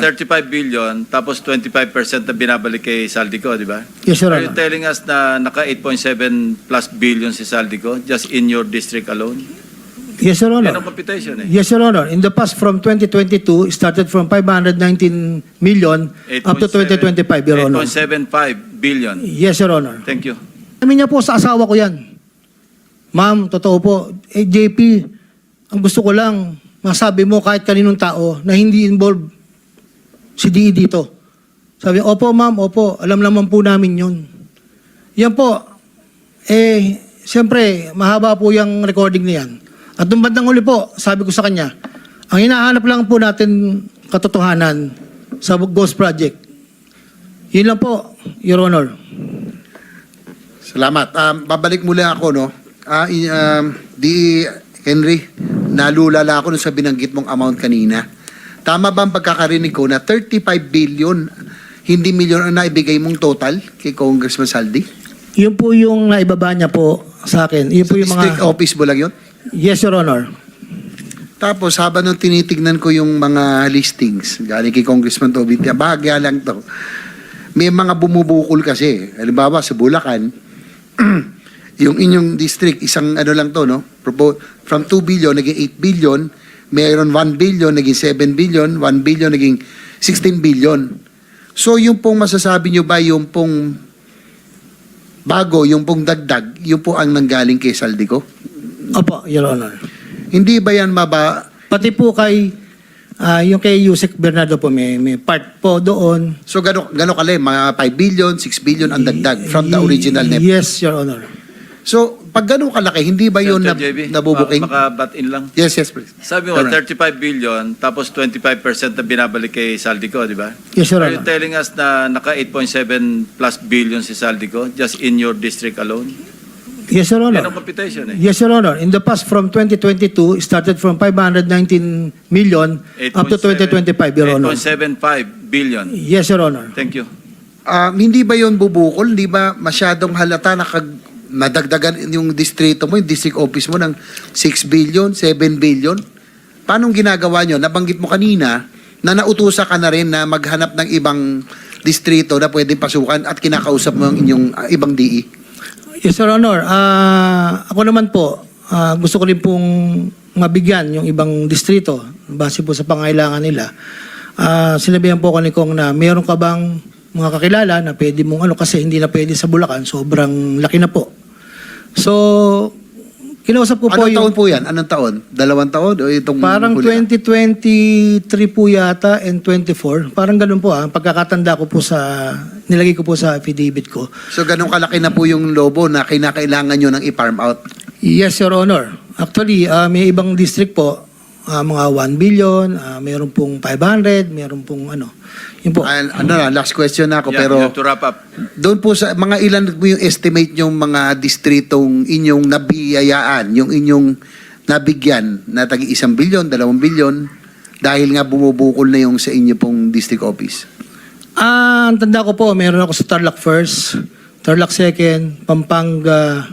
35 billion, tapos 25% na binabalik kay Saldico, di ba? Yes, Your Are you telling us na naka 8.7 plus billion si Saldico just in your district alone? Yes, Your Yan Honor. ang computation eh. Yes, Your Honor. In the past, from 2022, started from 519 million up to 8.7 2025, Your Honor. 8.75 billion. Yes, Your Honor. Thank you. Amin niya po sa asawa ko yan. Ma'am, totoo po. Eh, JP, ang gusto ko lang, masabi mo kahit kaninong tao na hindi involved si DE dito. Sabi, opo ma'am, opo, alam naman po namin yun. Yan po, eh, siyempre, mahaba po yung recording na yan. At nung bandang huli po, sabi ko sa kanya, ang hinahanap lang po natin katotohanan sa Ghost Project. Yun lang po, Your Honor. Salamat. Um, babalik muli ako, no? Ah, um, di, Henry, nalulala ako sa binanggit mong amount kanina. Tama ba ang pagkakarinig ko na 35 billion, hindi milyon ang naibigay mong total kay Congressman Saldi? Yun po yung naibaba niya po sa akin. Yun Sa po yung district mga... office mo lang yun? Yes, Your Honor. Tapos habang nung tinitignan ko yung mga listings, galing kay Congressman Tobit, bahagya lang to. May mga bumubukol kasi. Halimbawa sa Bulacan, yung inyong district, isang ano lang to, no? From 2 billion, naging 8 billion. Mayroon 1 billion, naging 7 billion. 1 billion, naging 16 billion. So yung pong masasabi nyo ba, yung pong bago, yung pong dagdag, yung po ang nanggaling kay Saldico? Opo, Your Honor. Hindi ba yan maba, Pati po kay... ah, yung kay Yusek Bernardo po, may, may part po doon. So gano gano kali mga 5 billion, 6 billion ang dagdag from the original NEP. Yes, Your Honor. So pag gano kalaki, hindi ba 'yon na, Senator JB, nabubuking? Maka bat in lang. Yes, yes, please. Sabi mo, Alright. 35 billion, tapos 25% na binabalik kay Saldico, di ba? Yes, Your Are you Honor. telling us na naka 8.7 plus billion si Saldico just in your district alone? Yes, Your Yan Honor. ang computation eh. Yes, Your Honor. In the past, from 2022, started from 519 million up to 2025, Your Honor. 8.75 billion. Yes, Your Honor. Thank you. Ah, hindi ba 'yon bubukol? Hindi ba masyadong halata na kag nadagdagan yung distrito mo, yung district office mo ng 6 billion, 7 billion? Paano ginagawa nyo? Nabanggit mo kanina na nautusa ka na rin na maghanap ng ibang distrito na pwedeng pasukan at kinakausap mo ang inyong ah, ibang DE. Yes, Your Honor. Ah, ako naman po, ah, gusto ko rin pong mabigyan yung ibang distrito base po sa pangailangan nila. Ah, sinabihan po ako ni Kong na meron ka bang mga kakilala na pwede mong ano kasi hindi na pwede sa Bulacan, sobrang laki na po. So, kinausap ko po Anong yung taon po yan? Anong taon? Dalawang taon o itong parang huli? 2023 po yata and 24. Parang ganun po ah. Pagkakatanda ko po sa, nilagay ko po sa affidavit ko. So ganun kalaki na po yung lobo na kinakailangan nyo ng i-farm out? Yes, Your Honor. Actually, ah, may ibang district po, ah, mga 1 billion, ah, mayroon pong 500, mayroon pong ano. Yun po. An- ano na, last question na ako Yeah, pero have to wrap up. doon po sa mga ilan po yung estimate yung mga distritong inyong nabiyayaan, yung inyong nabigyan na tagi isang bilyon, dalawang bilyon dahil nga bumubukol na yung sa inyo pong district office. Ah, ang tanda ko po, meron ako sa Tarlac first, Tarlac second, Pampanga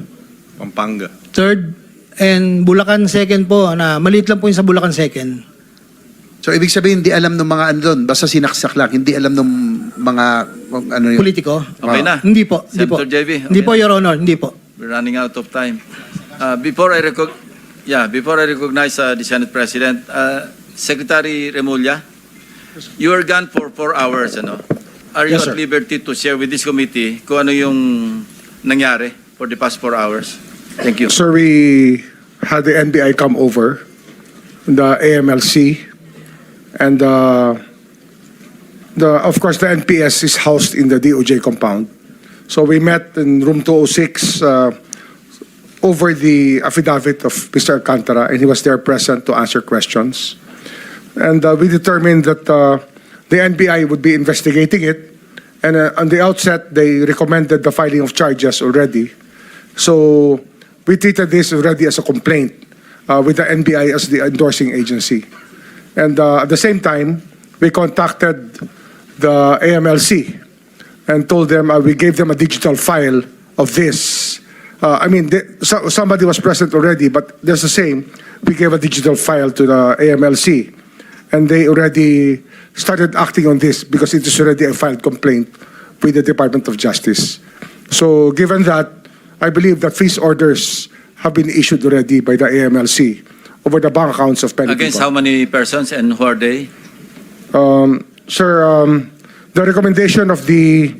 Pampanga. third, and Bulacan second po, na maliit lang po yung sa Bulacan second. So ibig sabihin hindi alam ng mga ano doon, basta sinaksak lang, hindi alam ng mga ano yun. Politiko? Okay na. Hindi po, hindi po. Senator JB, Hindi okay po, na. Your Honor, hindi po. We're running out of time. Uh, before I recog yeah, before I recognize uh, the Senate President, uh, Secretary Remulla, you are gone for four hours, ano? Are you Yes, at sir. liberty to share with this committee kung ano yung nangyari for the past four hours? Thank you. Sir, we had the NBI come over, the AMLC, and uh, the of course the NPS is housed in the DOJ compound. So we met in room 206 uh, over the affidavit of Mr. Alcantara, and he was there present to answer questions. And uh, we determined that uh, the NBI would be investigating it, and uh, on the outset they recommended the filing of charges already. So we treated this already as a complaint uh, with the NBI as the endorsing agency. And uh, at the same time, we contacted the AMLC and told them uh, we gave them a digital file of this. Uh, I mean, the, so, somebody was present already, but there's the same. We gave a digital file to the AMLC. and they already started acting on this because it is already a filed complaint with the Department of Justice. So given that, I believe that freeze orders have been issued already by the AMLC over the bank accounts of many Against how many persons and who are they? Um, sir, um, the recommendation of the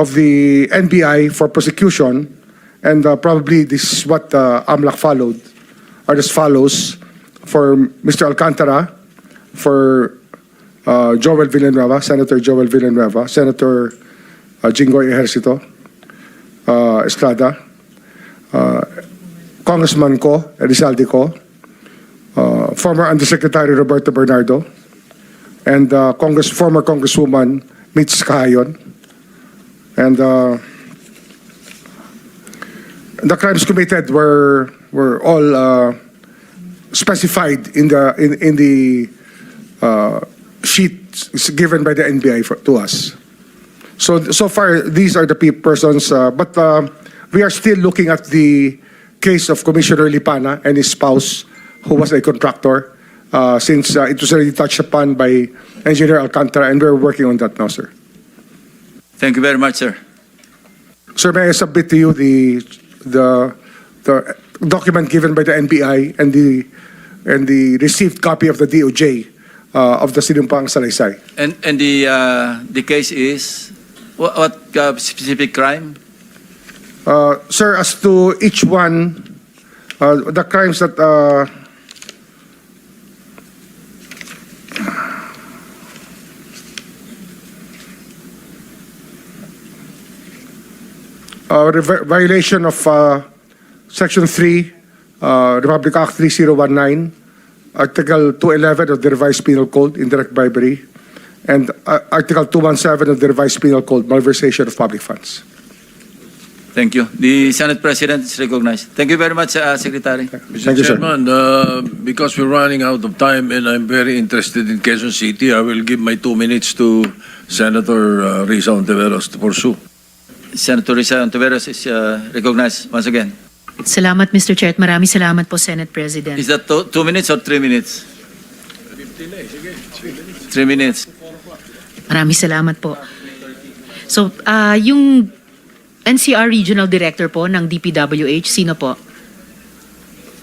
of the NBI for prosecution, and uh, probably this is what uh, AMLAC followed, are as follows: for Mr. Alcantara, for uh, Joel Villanueva, Senator Joel Villanueva, Senator uh, Jinggoy Ejercito, uh, Estrada, uh, Congressman Ko, Rizalde Ko, uh, former Undersecretary Roberto Bernardo, and uh, Congress, former Congresswoman Mitch Kahayon. And uh, the crimes committed were were all uh, specified in the in, in the uh, sheet given by the NBI for, to us. So so far these are the pe- persons, uh, but uh, we are still looking at the case of Commissioner Lipana and his spouse, who was a contractor, uh, since uh, it was already touched upon by Engineer Alcantara, and we're working on that now, sir. Thank you very much, sir. Sir, may I submit to you the the the document given by the NBI and the and the received copy of the DOJ uh, of the Sinumpang Salaysay? And and the uh, the case is what, what uh, specific crime? Uh, sir, as to each one, uh, the crimes that uh, uh, violation of uh, Section 3, uh, Republic Act 3019, Article 211 of the Revised Penal Code, indirect bribery, and uh, Article 217 of the Revised Penal Code, malversation of public funds. Thank you. The Senate President is recognized. Thank you very much, uh, Secretary. Mr. Thank you, sir. Chairman, uh, because we're running out of time and I'm very interested in Quezon City, I will give my two minutes to Senator uh, Risa Ontiveros to pursue. Senator Risa Ontiveros is uh, recognized once again. Salamat, Mr. Chair. At maraming salamat po, Senate President. Is that two, two minutes or three minutes? Three minutes. Maraming salamat po. So, ah yung NCR Regional Director po ng DPWH, sino po?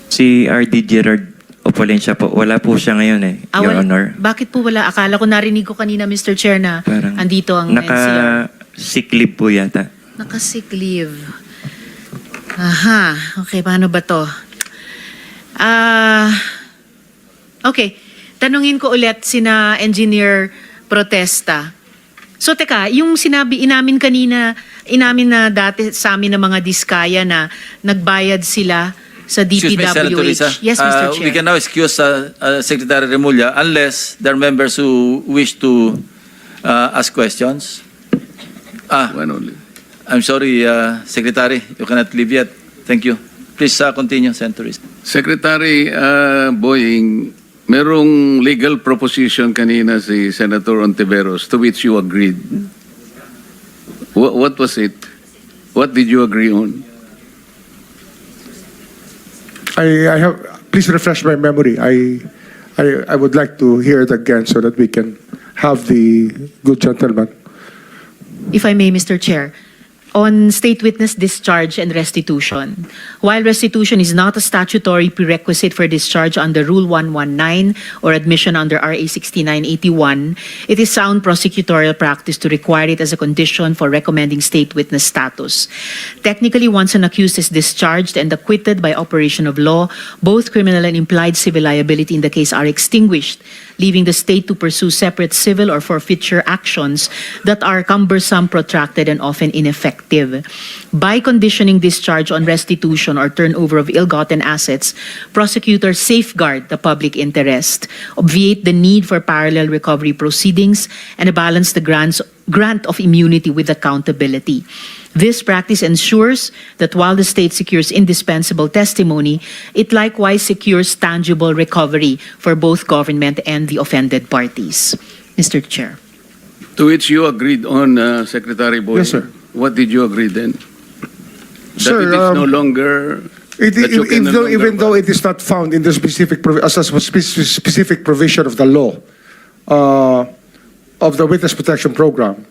Si RD Gerard Opolencia po, wala po siya ngayon eh, Ah, Your wala- Honor. Bakit po wala? Akala ko narinig ko kanina, Mr. Chair, na Parang andito ang NCR. Naka-sick leave po yata. Naka-sick leave. Aha. Okay, paano ba to? Ah... okay. Tanungin ko ulit sina Engineer Protesta. So teka, yung sinabi, inamin kanina, inamin na dati sa amin ng mga diskaya na nagbayad sila sa Excuse me, Senator. DPWH. Yes, Mr. Uh, Chair. We can now excuse uh, uh, Secretary Remulla unless there are members who wish to uh, ask questions. Ah, One only. I'm sorry, uh, Secretary, you cannot leave yet. Thank you. Please uh, continue, Senator Risa. Secretary uh, Boying, merong legal proposition kanina si Senator Ontiveros to which you agreed. What, what was it? What did you agree on? I, I have, please refresh my memory. I, I, I would like to hear it again so that we can have the good gentleman. If I may, Mr. Chair, on state witness discharge and restitution. While restitution is not a statutory prerequisite for discharge under Rule 119 or admission under RA 6981, it is sound prosecutorial practice to require it as a condition for recommending state witness status. Technically, once an accused is discharged and acquitted by operation of law, both criminal and implied civil liability in the case are extinguished, leaving the state to pursue separate civil or forfeiture actions that are cumbersome, protracted, and often ineffective. By conditioning discharge on restitution or turnover of ill-gotten assets, prosecutors safeguard the public interest, obviate the need for parallel recovery proceedings, and balance the grants, grant of immunity with accountability. This practice ensures that while the state secures indispensable testimony, it likewise secures tangible recovery for both government and the offended parties. Mr. Chair. To which you agreed on, uh, Secretary Boying? Yes, sir. What did you agree then? That Sir, it is um, no longer... It, that you even can no though, longer even though it is not found in the specific, provi- as a spe- specific provision of the law, uh, of the Witness Protection Program.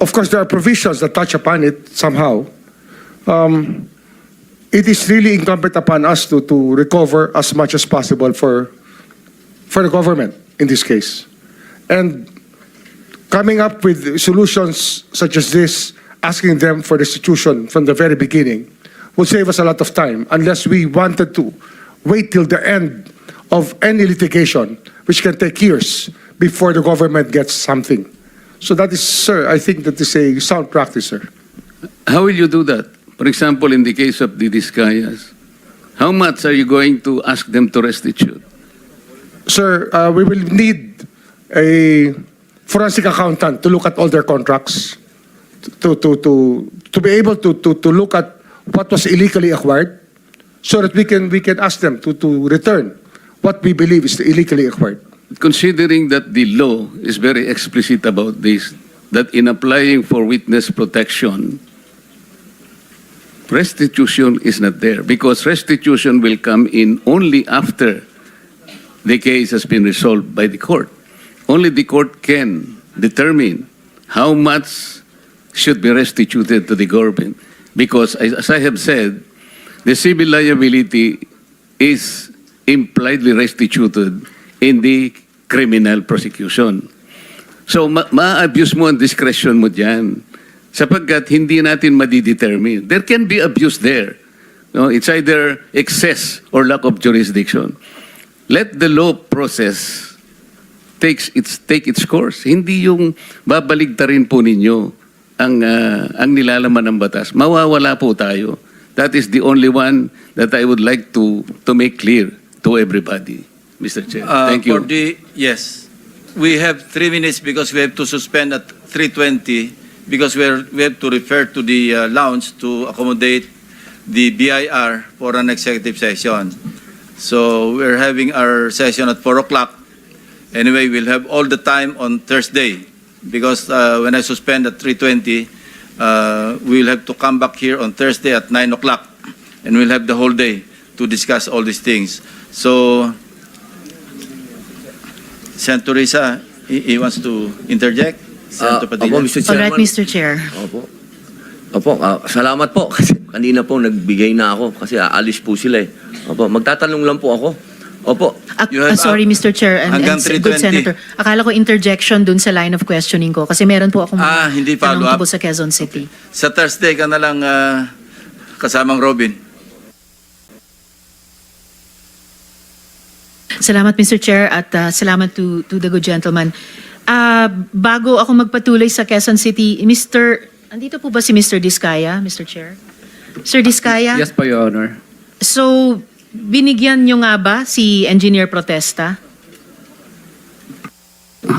Of course, there are provisions that touch upon it somehow. Um, it is really incumbent upon us to, to recover as much as possible for, for the government in this case. And coming up with solutions such as this, asking them for restitution from the very beginning, would save us a lot of time unless we wanted to wait till the end of any litigation, which can take years before the government gets something. So that is, sir, I think that is a sound practice, sir. How will you do that? For example, in the case of the Discayas, how much are you going to ask them to restitute? Sir, uh, we will need a forensic accountant to look at all their contracts, to, to, to, to be able to, to, to look at what was illegally acquired, so that we can, we can ask them to, to return what we believe is illegally acquired. Considering that the law is very explicit about this, that in applying for witness protection, restitution is not there because restitution will come in only after the case has been resolved by the court. Only the court can determine how much should be restituted to the government because, as I have said, the civil liability is impliedly restituted in the criminal prosecution. So, ma- ma-abuse mo ang discretion mo dyan sapagkat hindi natin madidetermine. There can be abuse there. No, it's either excess or lack of jurisdiction. Let the law process takes its take its course. Hindi yung babaligtarin po ninyo ang ah, ang nilalaman ng batas. Mawawala po tayo. That is the only one that I would like to to make clear to everybody, Mr. Chair. Uh, Thank you. For the, yes, we have three minutes because we have to suspend at 3:20 because we're, we have to refer to the uh, lounge to accommodate the BIR for an executive session. So we're having our session at 4 o'clock. Anyway, we'll have all the time on Thursday because uh, when I suspend at 3:20, uh, we'll have to come back here on Thursday at 9 o'clock and we'll have the whole day to discuss all these things. So Senator Risa, he, he wants to interject. Senator Ah, Padilla. Opo, Mr. All right, Chairman. Mr. Chair. Opo. Opo, ah, salamat po. Kasi kanina po nagbigay na ako kasi aalis po sila eh. Opo, magtatanong lang po ako. Opo. You have ah, sorry, Mr. Chair and, hanggang and good 3:20. Senator. Akala ko interjection dun sa line of questioning ko kasi meron po akong Ah, hindi tanong follow-up. tungkol sa Quezon City. Sa Thursday ka na lang ah, kasamang Robin. Salamat, Mr. Chair, at uh, salamat to, to the good gentleman. Ah, bago ako magpatuloy sa Quezon City, Mr. Andito po ba si Mr. Diskaya, Mr. Chair? Sir Diskaya? Yes po, Your Honor. So, binigyan nyo nga ba si Engineer Protesta?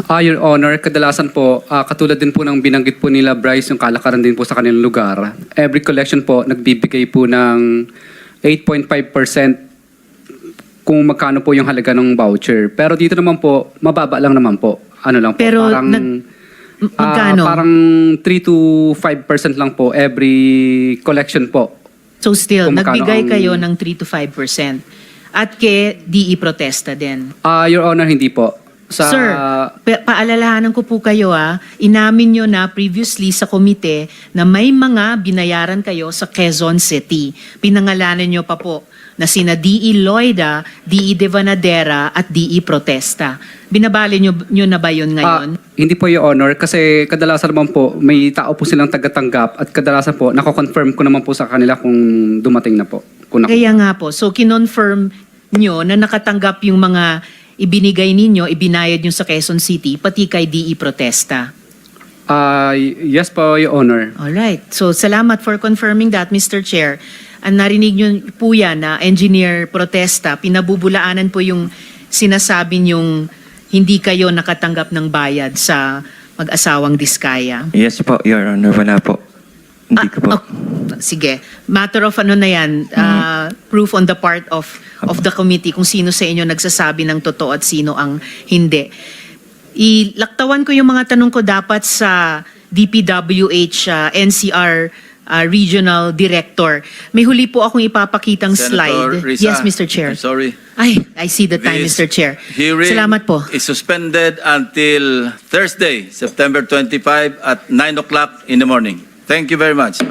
Ah, Your Honor, kadalasan po, ah, katulad din po ng binanggit po nila Bryce, yung kalakaran din po sa kanilang lugar. Every collection po, nagbibigay po ng 8.5% kung magkano po yung halaga ng voucher. Pero dito naman po, mababa lang naman po. Ano lang po, Pero parang... nag- Magkano? parang 3 to 5% lang po every collection po. So still, kung magkano nagbigay ang- kayo ng 3 to 5%. At kay DE Protesta din. Ah, Your Honor, hindi po. Sa, Sir, pa- paalalahanan ko po kayo ah, inamin nyo na previously sa komite na may mga binayaran kayo sa Quezon City. Pinangalanan nyo pa po na sina DE Loida, DE Devanadera at DE Protesta. Binabali nyo, nyo na ba yun ngayon? Ah, hindi po yung honor kasi kadalasan naman po may tao po silang tagatanggap at kadalasan po nako-confirm ko naman po sa kanila kung dumating na po. Kung Kaya nga po, so kinonfirm nyo na nakatanggap yung mga ibinigay ninyo, ibinayad nyo sa Quezon City, pati kay DE Protesta. Ah, y- yes po, Your Honor. Alright. So, salamat for confirming that, Mr. Chair. Ang narinig nyo po yan na engineer protesta, pinabubulaanan po yung sinasabi nyong hindi kayo nakatanggap ng bayad sa mag-asawang Diskaya. Yes po, Your Honor. Wala po. Hindi ko po. Ah, ok. Sige. Matter of ano na yan, ah, proof on the part of of the committee kung sino sa inyo nagsasabi ng totoo at sino ang hindi. Ilaktawan ko yung mga tanong ko dapat sa DPWH ah, NCR uh, regional director. May huli po akong ipapakitang Senator slide. Risa, yes, Mr. Chair. I'm sorry. Ay, I see the time, This Mr. Chair. hearing Salamat po. is suspended until Thursday, September 25 at 9 o'clock in the morning. Thank you very much.